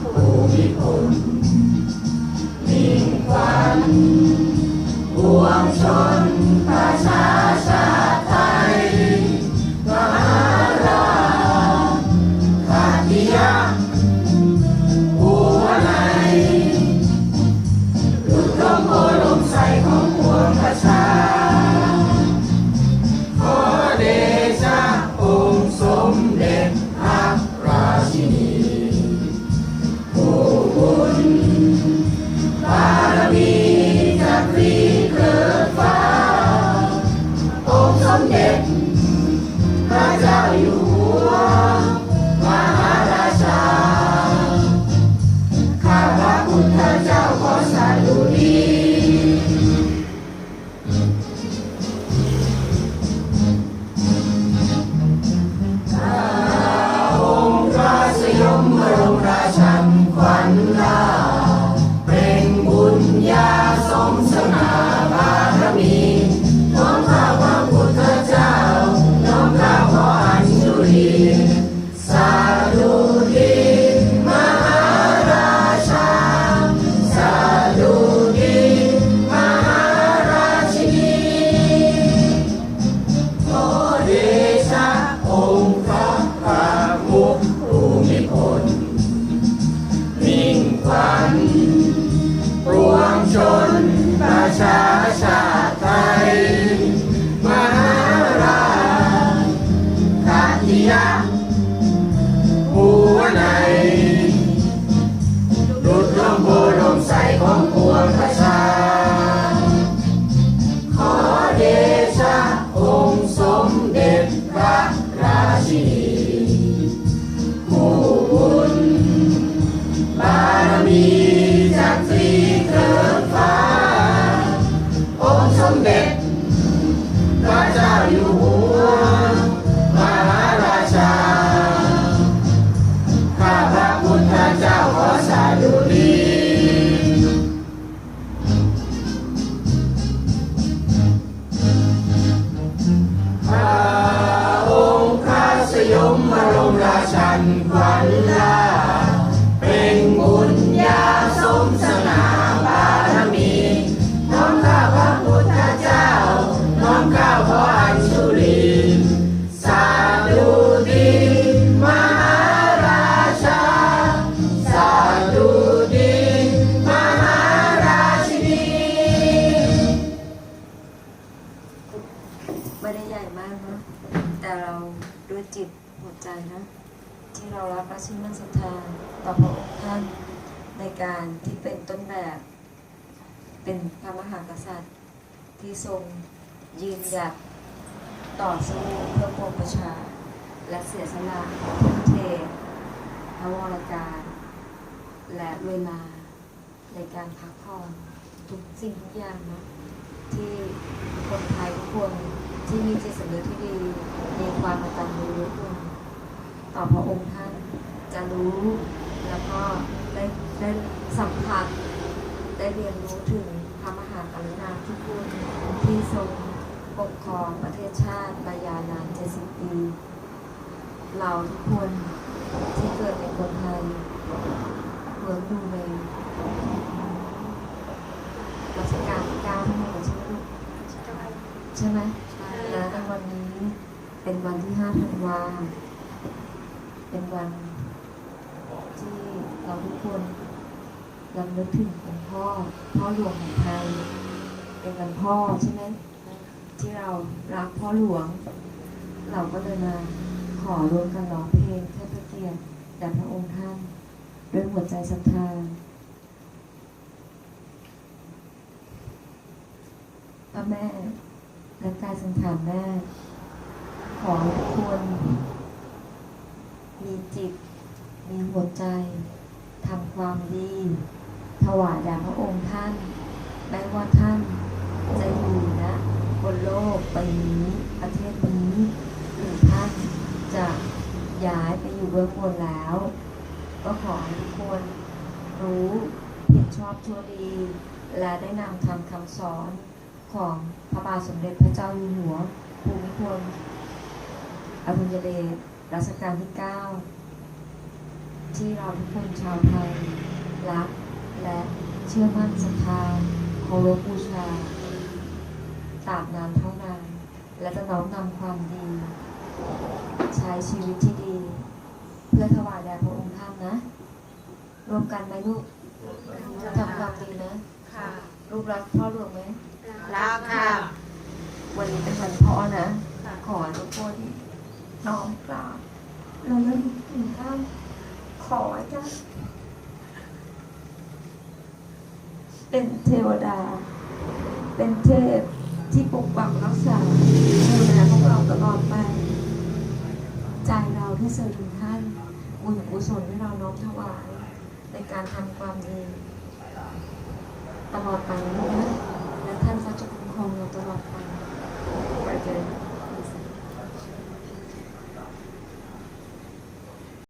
ภูมิ ขา ชื่อมั่นศรัทธาต่อพระองค์ท่านในการที่เป็นต้นแบบ เป็นพระมหากษัตริย์ ที่ทรงยืนหยัดต่อสู้เพื่อปวงประชา และเสียสละทุ่มเทพระวรการ และเวลาในการพักผ่อนทุกสิ่งทุกอย่างนะที่คนไทยทุกคนที่มีจิตสำนึกที่ดีมีความกตัญญูรู้คุณต่อพระองค์ท่าน รู้ แล้วก็ได้ได้สัมผัสได้เรียนรู้ถึงพระมหากรุณาธิคุณที่ทรงปกครองประเทศชาติมายาวนาน70 ปี เราทุกคนที่เกิดเป็นคนไทยเหมือนอยู่ในรัชกาลที่เก้าทั้งหมดใช่ไหมลูกใช่ไหมและในวันนี้เป็นวันที่ห้าธันวาเป็นวัน ที่เราทุกคนรำลึกถึงคุณพ่อ พ่อหลวงของไทย เป็นวันพ่อใช่ไหมที่เรารักพ่อหลวง เราก็เลยมาขอร่วมกันร้องเพลงเทิดพระเกียรติแด่พระองค์ท่านด้วยหัวใจศรัทธาพระแม่และกายสังขารแม่ ขอทุกคนมีจิต มีหัวใจทำความดี ถวายแด่พระองค์ท่านไม่ว่าท่านจะอยู่นะบนโลกใบนี้ประเทศนี้หรือท่านจะย้ายไปอยู่เบื้องบนแล้ว ก็ขอให้ทุกคนรู้เห็นชอบชั่วดี และได้นำทำคำสอนของพระบาทสมเด็จพระเจ้าอยู่หัวภูมิพลอดุลยเดชรัชกาลที่ 9 ที่เราทุกคนชาวไทย รัก และเชื่อมั่นศรัทธาเคารพบูชาตราบนานเท่านานและจะน้อมนำความดี ใช้ชีวิตที่ดี เพื่อถวายแด่พระองค์ท่านนะร่วมกันไหมลูกทำความดีนะค่ะลูกรักพ่อหลวงไหมรักค่ะ วันนี้เป็นวันพ่อนะ ขอให้ทุกคนน้อมกราบแล้วนึกถึงท่าน ขอให้ท่านเป็นเทวดา เป็นเทพที่ปกปักรักษาดูแลพวกเราตลอดไปใจเราที่เสื่อถึงท่านบุญกุศลที่เราน้อมถวายในการทำความดีตลอดไปนะ